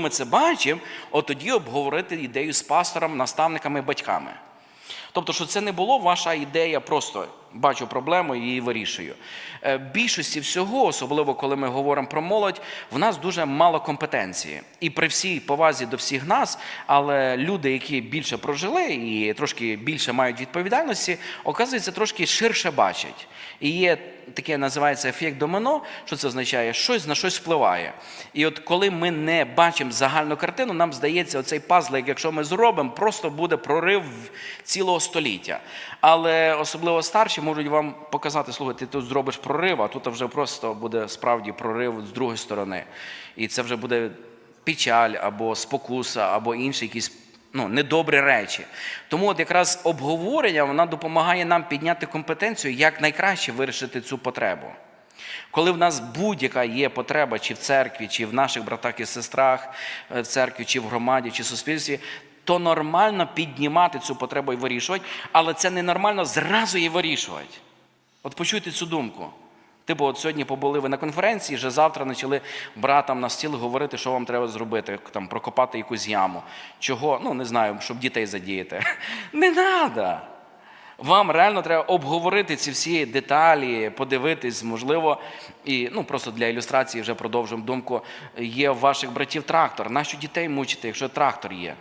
ми це бачимо, от тоді обговорити ідею з пастором, наставниками, батьками. Тобто, що це не було ваша ідея, просто бачу проблему і її вирішую. Е, Більшості всього, особливо коли ми говоримо про молодь, в нас дуже мало компетенції. І при всій повазі до всіх нас, але люди, які більше прожили і трошки більше мають відповідальності, оказується, трошки ширше бачать. І є таке називається ефект домино, що це означає, щось на щось впливає. І от коли ми не бачимо загальну картину, нам здається, оцей пазлик, якщо ми зробимо, просто буде прорив цілого століття. Але особливо старші можуть вам показати, слухай, ти тут зробиш прорив, а тут вже просто буде справді прорив з другої сторони. І це вже буде печаль або спокуса, або інші якісь ну, недобрі речі. Тому от якраз обговорення вона допомагає нам підняти компетенцію, як найкраще вирішити цю потребу. Коли в нас будь-яка є потреба, чи в церкві, чи в наших братах і сестрах, е, в церкві, чи в громаді, чи в суспільстві, то нормально піднімати цю потребу і вирішувати, але це ненормально зразу її вирішувати. От почуйте цю думку. Типу, от сьогодні побули ви на конференції, вже завтра почали братам на стіл говорити, що вам треба зробити, там, прокопати якусь яму. Чого? Ну, не знаю, щоб дітей задіяти. Не треба. Вам реально треба обговорити ці всі деталі, подивитись, можливо, і ну просто для ілюстрації вже продовжуємо думку. Є у ваших братів трактор. Нащо дітей мучити, якщо трактор є?